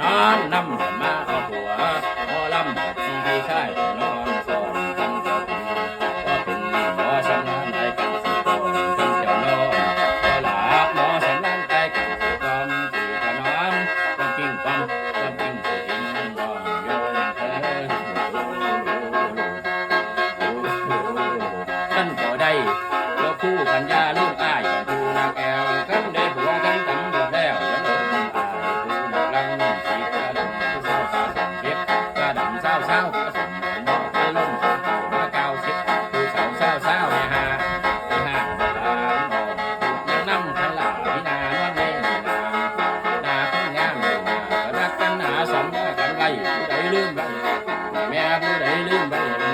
นอนนำมาเข้าหัวหมอลำแบบที่ใชายไปนอนสอนทั้งเาคุก็เป็นหมอชำนาญใจกันสิบคนทั้งเนอนก็หลับหมอชำนาญใจกันสิบคนสิบนอนต้องปิ้งปังต้องปิ้งสิบนอนโยนเท่านก็ได้แล้วคู่พันยาลูก రైలు రైలు మ్యాబు రైలు